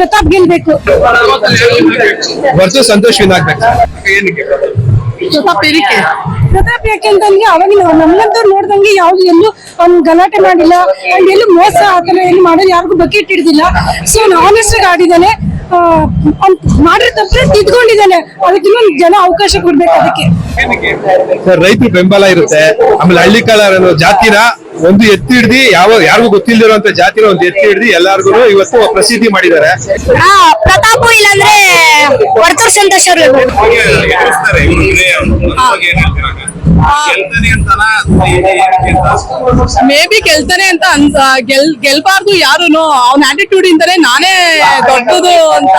ಪ್ರತಾಪ್ ಗೆಲ್ಬೇಕು. Versus Santosh win ಆಗ್ಬೇಕು ಏನಕ್ಕೆ? ಪ್ರತಾಪ್ ಏನಕ್ಕೆ? ಪ್ರತಾಪ್ ಯಾಕೆಂತಂದ್ರೆ ಅವಾಗಿನ ನಮ್ಮಂತವ್ರು ನೋಡ್ದಂಗೆ ಯಾವ್ದು ಎಲ್ಲೂ ಅವ್ನು ಗಲಾಟೆ ಮಾಡಿಲ್ಲ ಅವ್ನು ಎಲ್ಲೂ ಮೋಸ ಆತರ ಏನು ಮಾಡೋದು ಯಾರಿಗೂ ಬಕೆಟ್ ಹಿಡ್ದಿಲ್ಲ ಸೊ ಆನೆಸ್ಟ್ ಆಡಿದಾನೆ ಮಾಡಿರೋ ತಕ್ಷಣ ತಿದ್ಕೊಂಡಿದ್ದಾನೆ. ಅದಕ್ಕೆ ಇನ್ನೊಂದು ಜನ ಅವಕಾಶ ಕೊಡ್ಬೇಕು ಅದಕ್ಕೆ. ಸರ್ ರೈತರ ಬೆಂಬಲ ಇರುತ್ತೆ. ಆಮೇಲೆ ಹಳ್ಳಿ ಕಾಲರ ಅನ್ನೋ ಜಾತಿನ ಒಂದು ಎತ್ತಿ ಹಿಡ್ದು ಯಾವ ಯಾರಿಗೂ ಗೊತ್ತಿಲ್ದಿರುವಂತ ಜಾತಿನ ಒಂದು ಎತ್ತಿ ಹಿಡ್ದು ಎಲ್ಲಾರ್ಗು ಇವತ್ತು ಪ್ರಸಿದ್ಧಿ ಮಾಡಿದ್ದಾರೆ. ಪ್ರತಾಪು ಇಲ್ಲಾಂದ್ರೆ ವರ್ತೂರ್ ಸಂತೋಷ್ ಅವ್ರು ಮೇ ಬಿ ಗೆಲ್ತಾನೆ ಅಂತ ಅನ್ಸ ಗೆಲ್, ಗೆಲ್ಬಾರ್ದು ಯಾರುನು, ಅವ್ನ ಆಟಿಟ್ಯೂಡ್ ಇಂದಾನೆ ನಾನೇ ದೊಡ್ಡದು ಅಂತ,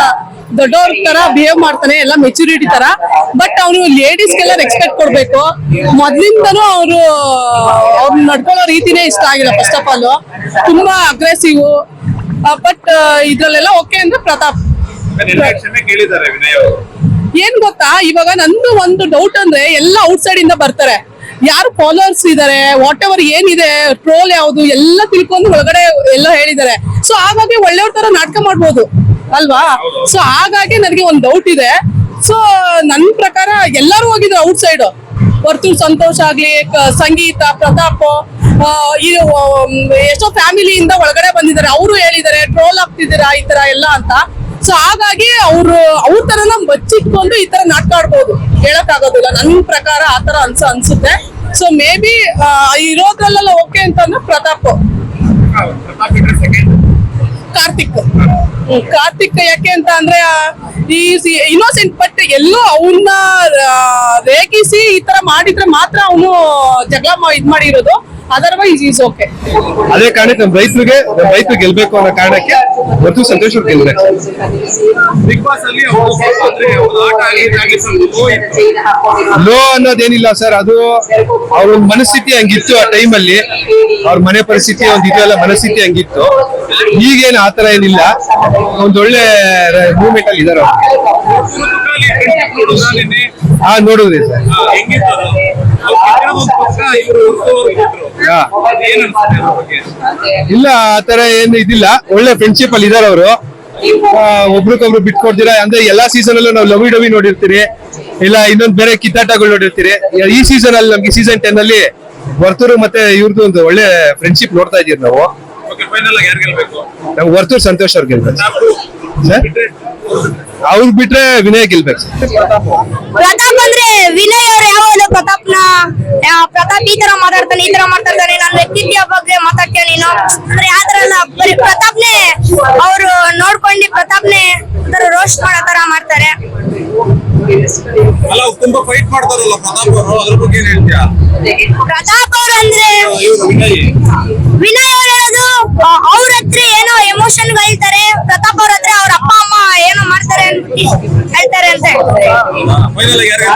ದೊಡ್ಡವ್ರ ತರ ಬಿಹೇವ್ ಮಾಡ್ತಾನೆ, ಎಲ್ಲ ಮೆಚುರಿಟಿ ತರ. ಬಟ್ ಅವನು ಲೇಡೀಸ್ಗೆಲ್ಲ ರೆಸ್ಪೆಕ್ಟ್ ಕೊಡ್ಬೇಕು. ಮೊದ್ಲಿಂದನೂ ಅವರು, ಅವ್ರು ನಡ್ಕೊಳ್ಳೋ ರೀತಿನೇ ಇಷ್ಟ ಆಗಿಲ್ಲ ಫಸ್ಟ್ ಆಫ್ ಆಲ್ ತುಂಬಾ ಅಗ್ರೆಸಿವ್ ಬಟ್ ಇದ್ರಲ್ಲೆಲ್ಲ ಓಕೆ ಅಂದ್ರೆ ಪ್ರತಾಪ್. ಕೇಳಿದ್ದಾರೆ ವಿನಯ್ ಅವರು. ಏನ್ ಗೊತ್ತಾ? ಇವಾಗ ನಂದು ಒಂದು ಡೌಟ್ ಅಂದ್ರೆ ಎಲ್ಲ ಔಟ್ ಸೈಡ್ ಇಂದ ಬರ್ತಾರೆ. ಯಾರು ಫಾಲೋವರ್ಸ್ ಇದಾರೆ ವಾಟ್ ಎವರ್ ಏನಿದೆ ಟ್ರೋಲ್ ಯಾವ್ದು, ಎಲ್ಲ ತಿಳ್ಕೊಂಡು ಒಳಗಡೆ ಎಲ್ಲ ಹೇಳಿದ್ದಾರೆ. ಸೊ ಹಾಗಾಗಿ ಒಳ್ಳೆಯವ್ರ ತರ ನಾಟಕ ಮಾಡ್ಬೋದು, ಅಲ್ವಾ? ಸೊ ಹಾಗಾಗಿ ನನಗೆ ಒಂದು ಡೌಟ್ ಇದೆ. ಸೊ ನನ್ನ ಪ್ರಕಾರ ಎಲ್ಲರೂ ಹೋಗಿದ್ರು ಔಟ್ ಸೈಡ್ ವರ್ತೂರ್ ಸಂತೋಷ್ ಆಗ್ಲಿ ಸಂಗೀತ, ಪ್ರತಾಪ್ ಎಷ್ಟೋ ಫ್ಯಾಮಿಲಿಯಿಂದ ಒಳಗಡೆ ಬಂದಿದ್ದಾರೆ. ಅವರು ಹೇಳಿದ್ದಾರೆ ಟ್ರೋಲ್ ಆಗ್ತಿದ್ದೀರಾ, ಈ ತರ ಎಲ್ಲ ಅಂತ. ಸೊ ಹಾಗಾಗಿ ಅವರು, ಅವ್ರ ತರನ ಬಚ್ಚಿಟ್ಕೊಂಡು ಈ ತರ ನಾಟಕ ಆಡ್ಬೋದು ಹೇಳಕ್ ಆಗೋದಿಲ್ಲ ನನ್ನ ಪ್ರಕಾರ ಆ ತರ ಅನ್ಸ, ಅನ್ಸುತ್ತೆ. ಸೊ ಮೇ ಬಿ ಇರೋದ್ರಲ್ಲೆಲ್ಲ ಓಕೆ ಅಂತಂದ್ರೆ ಪ್ರತಾಪ್ ಕಾರ್ತಿಕ್ ಕಾರ್ತಿಕ್ ಯಾಕೆ ಅಂತ ಅಂದ್ರೆ ಈ ಇನ್ನೋಸೆಂಟ್ ಬಟ್ ಎಲ್ಲೋ ಅವನ್ನ ರೇಗಿಸಿ ಈ ತರ ಮಾಡಿದ್ರೆ ಮಾತ್ರ ಅವನು ಜಗಳ ಇದ್ ಮಾಡಿರೋದು. ಅದರ್ವೈಸ್ ಈಸ್ ಓಕೆ ಅದೇ ಕಾರಣಕ್ಕೆ ನಮ್ಮ ರೈತರಿಗೆ ನಮ್ಮ ರೈತರು ಗೆಲ್ಬೇಕು ಅನ್ನೋ ಕಾರಣಕ್ಕೆ ಮತ್ತು ಸಂತೋಷ್ ಅವ್ರು ಗೆಲ್ಬೇಕು. ಬಿಗ್ ಬಾಸ್ ಅಲ್ಲಿ. ಲೋ ಅನ್ನೋದೇನಿಲ್ಲ ಸರ್ ಅದು ಅವ್ರ ಒಂದ್ ಮನಸ್ಥಿತಿ ಹಂಗಿತ್ತು ಆ ಟೈಮಲ್ಲಿ ಅವ್ರ ಮನೆ ಪರಿಸ್ಥಿತಿ ಒಂದು ಇದೆಲ್ಲ ಮನಸ್ಥಿತಿ ಹಂಗಿತ್ತು. ಈಗೇನು ಆತರ ಏನಿಲ್ಲ. ಒಂದೊಳ್ಳೆ ಒಳ್ಳೆ ಮೂವ್ಮೆಂಟ್ ಅಲ್ಲಿ ಇದಾರೆ ಹಾ ನೋಡಿದ್ರಿ ಸರ್. ಇಲ್ಲ ಆತರ ಏನು ಇದಿಲ್ಲ. ಒಳ್ಳೆ ಫ್ರೆಂಡ್ಶಿಪ್ ಅಲ್ಲಿ ಇದಾರೆ ಅವರು. ಒಬ್ರಿಗೊಬ್ರು ಬಿಟ್ಕೊಡ್ತೀರಾ ಅಂದ್ರೆ ಎಲ್ಲಾ ಸೀಸನ್ ಅಲ್ಲೂ ನಾವು ಲವಿ ಡವಿ ನೋಡಿರ್ತೀರಿ. ಇಲ್ಲ ಇನ್ನೊಂದ್ ಬೇರೆ ಕಿತ್ತಾಟಗಳು ನೋಡಿರ್ತೀರಿ. ಈ ಸೀಸನ್ ಅಲ್ಲಿ ನಮ್ಗೆ ಸೀಸನ್ ಟೆನ್ ಅಲ್ಲಿ ವರ್ತೂರು ಮತ್ತೆ ಇವ್ರದ್ದು ಒಂದು ಒಳ್ಳೆ ಫ್ರೆಂಡ್ಶಿಪ್ ನೋಡ್ತಾ ಇದೀವಿ ನಾವು. Okay, final ಆಗಿ ಯಾರ್ ಗೆಲ್ಬೇಕು? ನಮ್ಗೆ ವರ್ತೂರ್ ಸಂತೋಷ್ ಅವ್ರು ಗೆಲ್ಬೇಕು. ಅವ್ರು ಬಿಟ್ರೆ ವಿನಯ್ ಗೆಲ್ಬೇಕು. ಪ್ರತಾಪ್ ಅಂದ್ರೆ ವಿನಯ್ ಅವ್ರು ಯಾವಾಗ ಪ್ರತಾಪ್ನ? ಆ, ಪ್ರತಾಪ್ ಈ ತರ ಮಾತಾಡ್ತಾನೆ ಈ ತರ ಮಾತಾಡ್ತಾನೆ. ನನ್ನ ವ್ಯಕ್ತಿತ್ವ ಬಗ್ಗೆ ಮಾತಾಡ್ತೀಯ ನೀನು. ಅಂದ್ರೆ ಯಾವ್ದ್ರಲ್ಲ ಬರೀ ಪ್ರತಾಪ್ನೇ ಅವರು ನೋಡ್ಕೊಂಡಿ ಪ್ರತಾಪ್ನೇ ಒಂಥರ ರೋಸ್ಟ್ ಮಾಡೋ ತರ ಮಾಡ್ತಾರೆ. ಅಲ್ಲ ತುಂಬಾ ಫೈಟ್ ಮಾಡ್ತಾರಲ್ಲ ಪ್ರತಾಪ್ ಅವರು ಅದ್ರ ಬಗ್ಗೆ ಏನ್ ಹೇಳ್ತೀಯಾ? ಪ್ರತಾಪ್ ಅವ್ರು ಅಂದ್ರೆ ಇವ್ರು ವಿನಯ್ ವಿನಯ್ ಅವ್ರು ಹೇಳೋದು ಅವ್ರ ಹತ್ರ ಏನೋ ಎಮೋಷನ್ ಹೇಳ್ತಾರೆ ಪ್ರತಾಪ್ ಅವ್ರ ಹತ್ರ ಅವ್ರ ಅಪ್ಪ ಅಮ್ಮ ಏನೋ ಮಾಡ್ತಾರೆ ಅಂತ ಹೇಳ್ತಾರೆ ಅಂತ ಹೇಳ್ತಾರೆ ಫೈನಲ್ ಯಾರು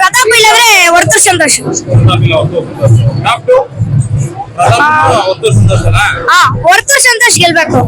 ಪ್ರತಾಪ್ ಇಲ್ಲಂದ್ರೆ ವರ್ತೂರ್ ಸಂತೋಷ್. ಪ್ರತಾಪ್ ಇಲ್ಲ ಅವ್ರು. ಟಾಪ್ ಟು ಪ್ರತಾಪ್ ಅವತ್ತು ಸಂತೋಷನಾ? ಹಾ ಸಂತೋಷ್ ಗೆಲ್ಬೇಕು.